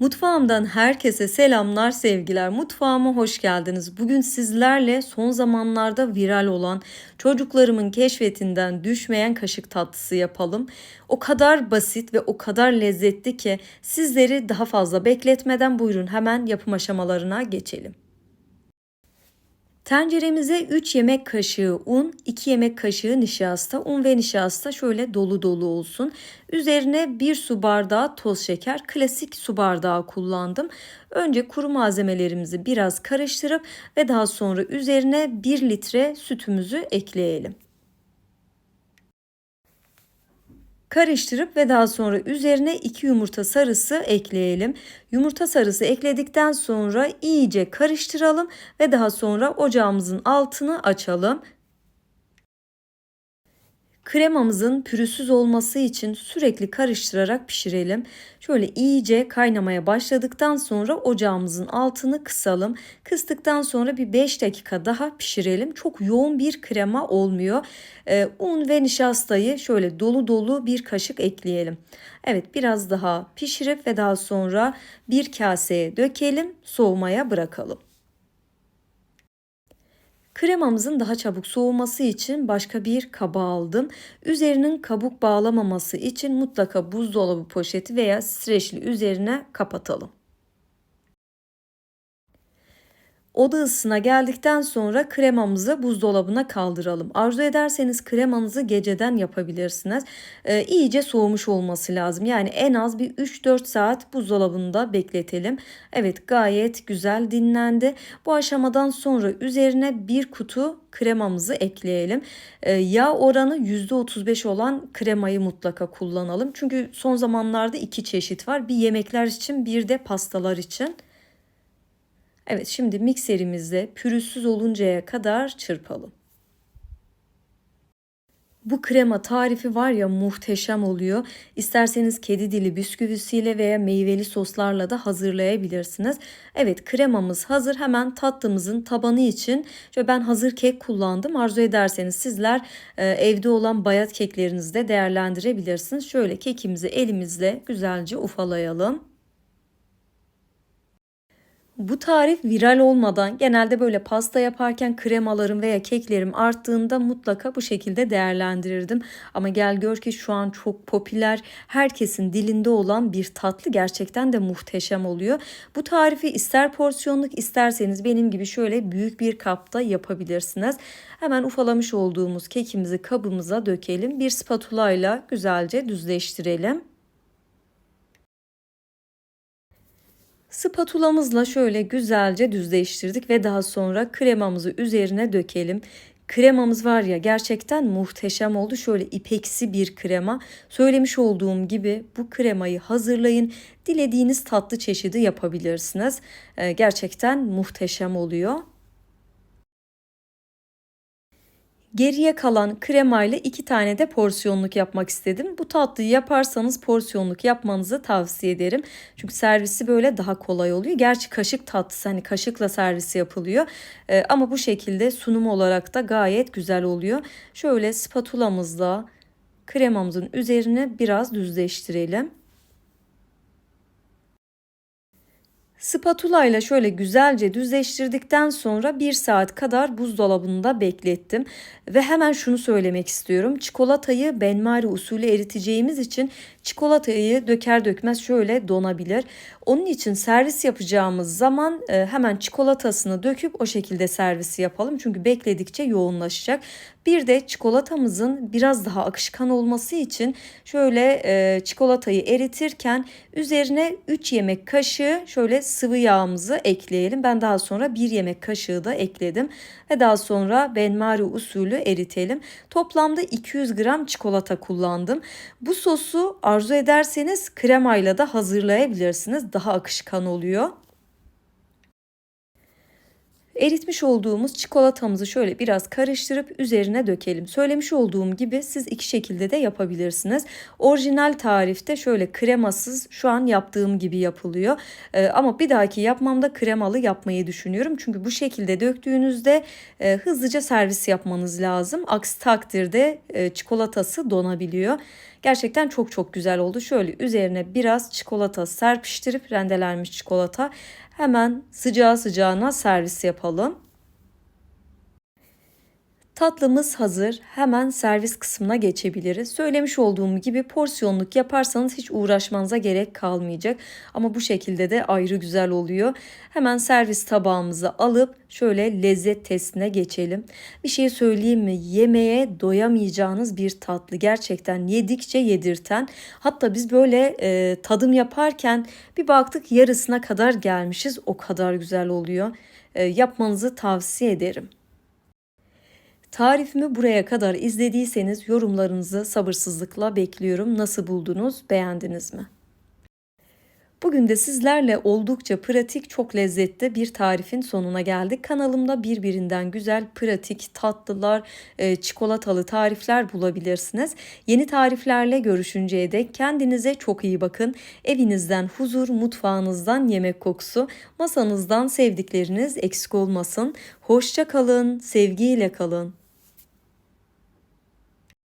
Mutfağımdan herkese selamlar, sevgiler. Mutfağıma hoş geldiniz. Bugün sizlerle son zamanlarda viral olan çocuklarımın keşfetinden düşmeyen kaşık tatlısı yapalım. O kadar basit ve o kadar lezzetli ki sizleri daha fazla bekletmeden buyurun hemen yapım aşamalarına geçelim. Tenceremize 3 yemek kaşığı un, 2 yemek kaşığı nişasta. Un ve nişasta şöyle dolu dolu olsun. Üzerine 1 su bardağı toz şeker, klasik su bardağı kullandım. Önce kuru malzemelerimizi biraz karıştırıp ve daha sonra üzerine 1 litre sütümüzü ekleyelim. Karıştırıp ve daha sonra üzerine 2 yumurta sarısı ekleyelim. Yumurta sarısı ekledikten sonra iyice karıştıralım ve daha sonra ocağımızın altını açalım. Kremamızın pürüzsüz olması için sürekli karıştırarak pişirelim. Şöyle iyice kaynamaya başladıktan sonra ocağımızın altını kısalım. Kıstıktan sonra bir 5 dakika daha pişirelim. Çok yoğun bir krema olmuyor. Ee, un ve nişastayı şöyle dolu dolu bir kaşık ekleyelim. Evet biraz daha pişirip ve daha sonra bir kaseye dökelim soğumaya bırakalım. Kremamızın daha çabuk soğuması için başka bir kaba aldım. Üzerinin kabuk bağlamaması için mutlaka buzdolabı poşeti veya streçli üzerine kapatalım. Oda ısısına geldikten sonra kremamızı buzdolabına kaldıralım. Arzu ederseniz kremanızı geceden yapabilirsiniz. Ee, iyice soğumuş olması lazım. Yani en az bir 3-4 saat buzdolabında bekletelim. Evet gayet güzel dinlendi. Bu aşamadan sonra üzerine bir kutu kremamızı ekleyelim. Ee, yağ oranı %35 olan kremayı mutlaka kullanalım. Çünkü son zamanlarda iki çeşit var. Bir yemekler için bir de pastalar için. Evet şimdi mikserimizde pürüzsüz oluncaya kadar çırpalım. Bu krema tarifi var ya muhteşem oluyor. İsterseniz kedi dili bisküvisiyle veya meyveli soslarla da hazırlayabilirsiniz. Evet kremamız hazır. Hemen tatlımızın tabanı için şöyle ben hazır kek kullandım. Arzu ederseniz sizler e, evde olan bayat keklerinizi de değerlendirebilirsiniz. Şöyle kekimizi elimizle güzelce ufalayalım. Bu tarif viral olmadan genelde böyle pasta yaparken kremalarım veya keklerim arttığında mutlaka bu şekilde değerlendirirdim. Ama gel gör ki şu an çok popüler, herkesin dilinde olan bir tatlı gerçekten de muhteşem oluyor. Bu tarifi ister porsiyonluk isterseniz benim gibi şöyle büyük bir kapta yapabilirsiniz. Hemen ufalamış olduğumuz kekimizi kabımıza dökelim. Bir spatula ile güzelce düzleştirelim. Spatulamızla şöyle güzelce düzleştirdik ve daha sonra kremamızı üzerine dökelim. Kremamız var ya gerçekten muhteşem oldu. Şöyle ipeksi bir krema. Söylemiş olduğum gibi bu kremayı hazırlayın. Dilediğiniz tatlı çeşidi yapabilirsiniz. Ee, gerçekten muhteşem oluyor. Geriye kalan kremayla iki tane de porsiyonluk yapmak istedim. Bu tatlıyı yaparsanız porsiyonluk yapmanızı tavsiye ederim. Çünkü servisi böyle daha kolay oluyor. Gerçi kaşık tatlısı hani kaşıkla servisi yapılıyor. Ee, ama bu şekilde sunum olarak da gayet güzel oluyor. Şöyle spatulamızla kremamızın üzerine biraz düzleştirelim. Spatula ile şöyle güzelce düzleştirdikten sonra bir saat kadar buzdolabında beklettim. Ve hemen şunu söylemek istiyorum. Çikolatayı benmari usulü eriteceğimiz için çikolatayı döker dökmez şöyle donabilir. Onun için servis yapacağımız zaman e, hemen çikolatasını döküp o şekilde servisi yapalım. Çünkü bekledikçe yoğunlaşacak. Bir de çikolatamızın biraz daha akışkan olması için şöyle e, çikolatayı eritirken üzerine 3 yemek kaşığı şöyle sıvı yağımızı ekleyelim. Ben daha sonra 1 yemek kaşığı da ekledim ve daha sonra benmari usulü eritelim. Toplamda 200 gram çikolata kullandım. Bu sosu arzu ederseniz kremayla da hazırlayabilirsiniz. Daha akışkan oluyor. Eritmiş olduğumuz çikolatamızı şöyle biraz karıştırıp üzerine dökelim. Söylemiş olduğum gibi siz iki şekilde de yapabilirsiniz. Orijinal tarifte şöyle kremasız şu an yaptığım gibi yapılıyor. Ee, ama bir dahaki yapmamda kremalı yapmayı düşünüyorum. Çünkü bu şekilde döktüğünüzde e, hızlıca servis yapmanız lazım. Aksi takdirde e, çikolatası donabiliyor. Gerçekten çok çok güzel oldu. Şöyle üzerine biraz çikolata serpiştirip rendelenmiş çikolata hemen sıcağı sıcağına servis yapalım. Tatlımız hazır. Hemen servis kısmına geçebiliriz. Söylemiş olduğum gibi porsiyonluk yaparsanız hiç uğraşmanıza gerek kalmayacak. Ama bu şekilde de ayrı güzel oluyor. Hemen servis tabağımızı alıp şöyle lezzet testine geçelim. Bir şey söyleyeyim mi? Yemeğe doyamayacağınız bir tatlı. Gerçekten yedikçe yedirten. Hatta biz böyle e, tadım yaparken bir baktık yarısına kadar gelmişiz. O kadar güzel oluyor. E, yapmanızı tavsiye ederim. Tarifimi buraya kadar izlediyseniz yorumlarınızı sabırsızlıkla bekliyorum. Nasıl buldunuz? Beğendiniz mi? Bugün de sizlerle oldukça pratik, çok lezzetli bir tarifin sonuna geldik. Kanalımda birbirinden güzel, pratik, tatlılar, e, çikolatalı tarifler bulabilirsiniz. Yeni tariflerle görüşünceye dek kendinize çok iyi bakın. Evinizden huzur, mutfağınızdan yemek kokusu, masanızdan sevdikleriniz eksik olmasın. Hoşça kalın, sevgiyle kalın.